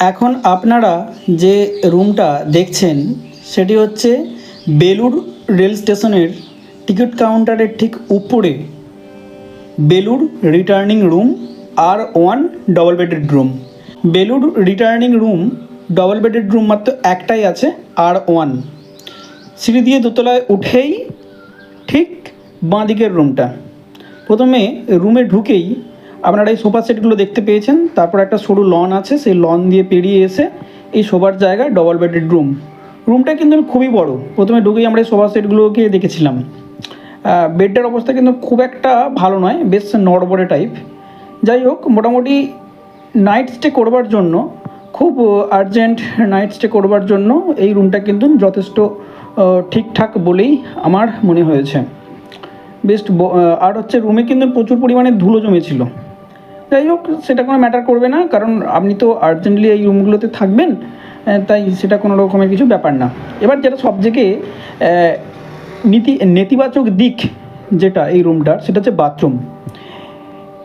এখন আপনারা যে রুমটা দেখছেন, সেটি হচ্ছে বেলুর রেল স্টেশনের টিকিট কাউন্টারের ঠিক উপরে। বেলুর রিটার্নিং রুম আর one double bedded room. Belur returning room double bedded room মাত্র একটাই আছে, আর ওয়ান। সিঁড়ি দিয়ে দোতলায় উঠেই ঠিক বাঁ দিকের রুমটা। প্রথমে রুমে ঢুকেই আপনারা এই সোফা সেটগুলো দেখতে পেয়েছেন। তারপর একটা সরু লন আছে, সেই লন দিয়ে পেরিয়ে এসে এই শোবার জায়গায় ডবল বেডেড রুম রুমটা কিন্তু খুবই বড়। প্রথমে ঢুকেই আমরা এই সোফা সেটগুলোকে দেখেছিলাম। বেডটার অবস্থা কিন্তু খুব একটা ভালো নয়, বেশ নড়বড়ে টাইপ যাই হোক, মোটামুটি নাইট স্টে করবার জন্য, খুব আর্জেন্ট নাইট স্টে করবার জন্য এই রুমটা কিন্তু যথেষ্ট ঠিকঠাক বলেই আমার মনে হয়েছে। বেস্ট আর হচ্ছে রুমে কিন্তু প্রচুর পরিমাণে ধুলো জমেছিল। যাই হোক, সেটা কোনো ম্যাটার করবে না, কারণ আপনি তো আর্জেন্টলি এই রুমগুলোতে থাকবেন তাই সেটা কোনো রকমের কিছু ব্যাপার না। এবার যেটা সব থেকে নীতি, নেতিবাচক দিক যেটা এই রুমটার সেটা হচ্ছে বাথরুম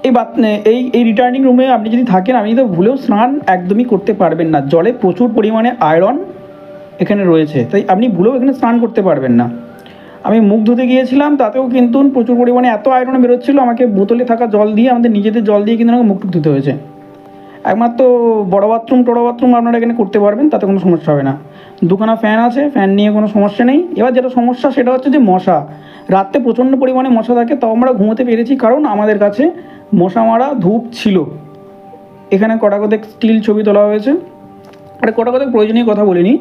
এই বাথ এই এই রিটার্নিং রুমে আপনি যদি থাকেন, আপনি তো ভুলেও স্নান একদমই করতে পারবেন না। জলে প্রচুর পরিমাণে আয়রন এখানে রয়েছে, তাই আপনি ভুলেও এখানে স্নান করতে পারবেন না। আমি মুখ ধুতে গিয়েছিলাম, তাতেও কিন্তু প্রচুর পরিমাণে এত আয়রন বেরোচ্ছিলো, আমাকে বোতলে থাকা জল দিয়ে, আমাদের নিজেদের জল দিয়ে কিন্তু আমাকে মুখ ধুতে হয়েছে। একমাত্র বড় বাথরুম টড়ো বাথরুম আপনারা এখানে করতে পারবেন, তাতে কোনো সমস্যা হবে না। দুখানা ফ্যান আছে ফ্যান নিয়ে কোনো সমস্যা নেই। এবার যেটা সমস্যা, সেটা হচ্ছে যে মশা। রাত্রে প্রচণ্ড পরিমাণে মশা থাকে, তাও আমরা ঘুমোতে পেরেছি, কারণ আমাদের কাছে মশা মারা ধূপ ছিল। এখানে কটা কথা স্টিল ছবি তোলা হয়েছে। আর কটা কথা প্রয়োজনীয় কথা বলিনি।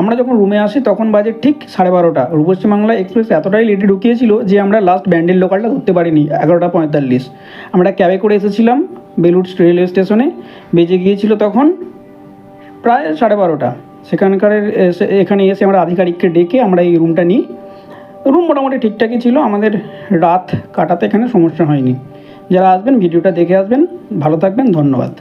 আমরা যখন রুমে আসি, তখন বাজে ঠিক সাড়ে বারোটা। রূপশ্রী বাংলা এক্সপ্রেস এতটাই লেটে ঢুকিয়েছিল যে আমরা লাস্ট ব্যান্ডেল লোকালটা ধরতে পারিনি, এগারোটা পঁয়তাল্লিশ। আমরা ক্যাবে করে এসেছিলাম, বেলুড় রেলওয়ে স্টেশনে বেজে গিয়েছিল তখন প্রায় সাড়ে বারোটা। সেখানকার এখানে এসে আমরা আধিকারিককে ডেকে আমরা এই রুমটা নিই। রুম মোটামুটি ঠিকঠাকই ছিল, আমাদের রাত কাটাতে এখানে সমস্যা হয়নি। যারা আসবেন, ভিডিওটা দেখে আসবেন। ভালো থাকবেন, ধন্যবাদ।